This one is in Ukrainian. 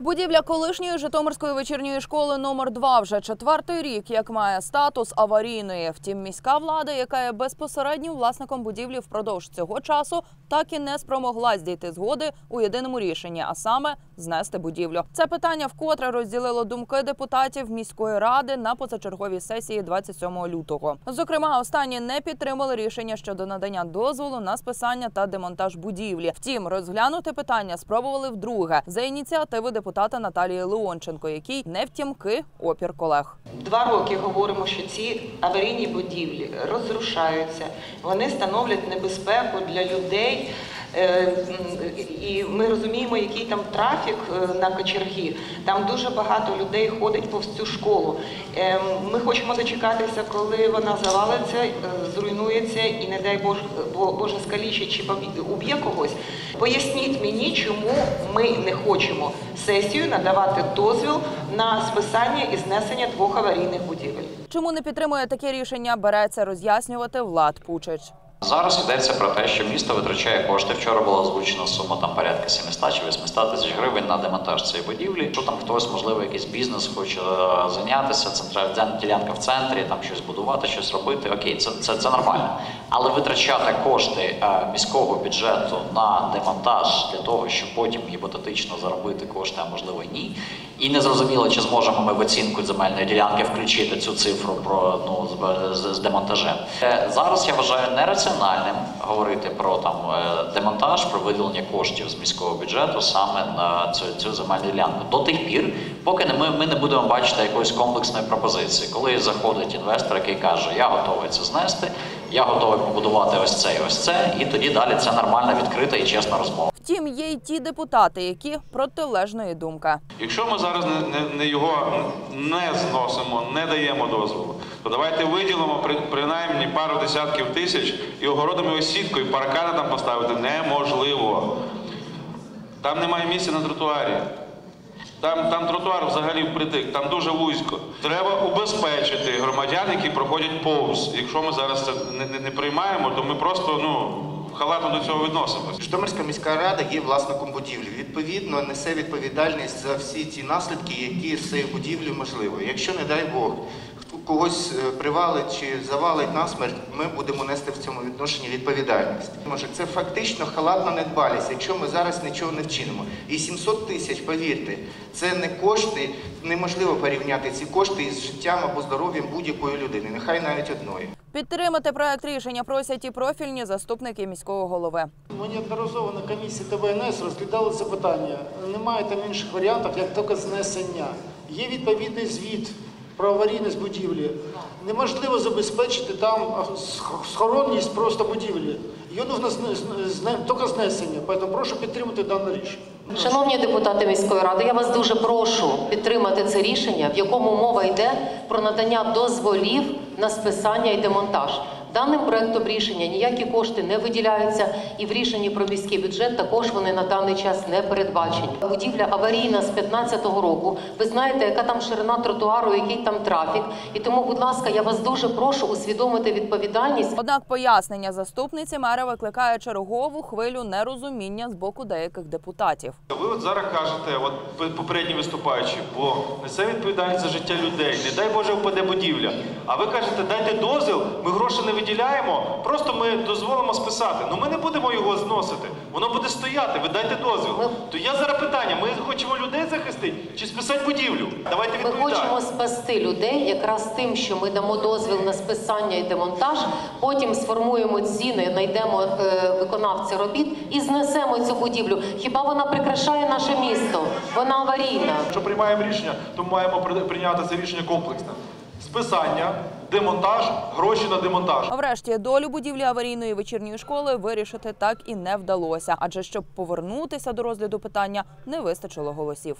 Будівля колишньої Житомирської вечірньої школи номер 2 вже четвертий рік, як має статус аварійної. Втім, міська влада, яка є безпосереднім власником будівлі впродовж цього часу, так і не спромоглась дійти згоди у єдиному рішенні, а саме знести будівлю. Це питання вкотре розділило думки депутатів міської ради на позачерговій сесії 27 лютого. Зокрема, останні не підтримали рішення щодо надання дозволу на списання та демонтаж будівлі. Втім, розглянути питання спробували вдруге за ініціативи депутата Наталії Леонченко, який не втямки опір колег. Два роки говоримо, що ці аварійні будівлі розрушаються, вони становлять небезпеку для людей. Е, І ми розуміємо, який там трафік е, на кочергі. Там дуже багато людей ходить повз цю школу. Е, Ми хочемо дочекатися, коли вона завалиться, зруйнується і, не дай Боже, Боже скалічить чи уб'є когось. Поясніть мені, чому ми не хочемо сесію надавати дозвіл на списання і знесення двох аварійних будівель. Чому не підтримує таке рішення, береться роз'яснювати Влад Пучич. Зараз йдеться про те, що місто витрачає кошти. Вчора була озвучена сума там порядка 700 чи 800 тисяч гривень на демонтаж цієї будівлі. Що там хтось, можливо, якийсь бізнес хоче е, зайнятися, центра ділянка в центрі, там щось будувати, щось робити. Окей, це, це, це нормально. Але витрачати кошти е, міського бюджету на демонтаж для того, щоб потім гіпотетично заробити кошти, а можливо ні. І не зрозуміло, чи зможемо ми в оцінку земельної ділянки включити цю цифру про ну з, з, з демонтажем. Е, Зараз я вважаю нераціональним говорити про там е, демонтаж, про виділення коштів з міського бюджету саме на цю, цю земельну ділянку. До тих пір, поки не ми, ми не будемо бачити якоїсь комплексної пропозиції, коли заходить інвестор, який каже, я готовий це знести, я готовий побудувати ось це і ось це, і тоді далі це нормальна, відкрита і чесна розмова. Втім, є й ті депутати, які протилежної думки. Якщо ми зараз не, не, не його не зносимо, не даємо дозволу, то давайте виділимо при, принаймні пару десятків тисяч і огородимо його сіткою, паркани там поставити неможливо. Там немає місця на тротуарі. Там, там тротуар взагалі впритик, там дуже вузько. Треба убезпечити громадян, які проходять повз. Якщо ми зараз це не, не, не приймаємо, то ми просто ну, халатно до цього відносимося. Житомирська міська рада є власником будівлі. Відповідно, несе відповідальність за всі ті наслідки, які з цією будівлею можливо. Якщо, не дай Бог, когось е, привалить чи завалить насмерть, ми будемо нести в цьому відношенні відповідальність. Може, це фактично халатна недбалість, якщо ми зараз нічого не вчинимо. І 700 тисяч, повірте, це не кошти, неможливо порівняти ці кошти із життям або здоров'ям будь-якої людини, нехай навіть одної. Підтримати проект рішення просять і профільні заступники міського голови. Ми неодноразово на комісії ТБНС розглядали це питання. Немає там інших варіантів, як тільки знесення. Є відповідний звіт про аварійність будівлі. Неможливо забезпечити там сх- схоронність просто будівлі. Її потрібно тільки знесення. Тому прошу підтримати дане рішення. Шановні депутати міської ради, я вас дуже прошу підтримати це рішення, в якому мова йде про надання дозволів на списання і демонтаж. Даним проектом рішення ніякі кошти не виділяються, і в рішенні про міський бюджет також вони на даний час не передбачені. Будівля аварійна з 15-го року. Ви знаєте, яка там ширина тротуару, який там трафік. І тому, будь ласка, я вас дуже прошу усвідомити відповідальність. Однак пояснення заступниці мера викликає чергову хвилю нерозуміння з боку деяких депутатів. Ви от зараз кажете, от попередні виступаючі, бо несе відповідальність за життя людей. Не дай Боже впаде будівля. А ви кажете, дайте дозвіл, ми гроші не виділяємо, просто ми дозволимо списати. Ну ми не будемо його зносити. Воно буде стояти. Ви дайте дозвіл. Ми- То я зараз питання: ми хочемо людей захистити чи списати будівлю? Давайте Ми хочемо спасти людей якраз тим, що ми дамо дозвіл на списання і демонтаж, потім сформуємо ціни, знайдемо е, виконавця робіт і знесемо цю будівлю. Хіба вона прикрашає наше місто? Вона аварійна. Якщо приймаємо рішення, то маємо при- прийняти це рішення комплексне. Списання, демонтаж, гроші на демонтаж. Врешті долю будівлі аварійної вечірньої школи вирішити так і не вдалося, адже щоб повернутися до розгляду питання, не вистачило голосів.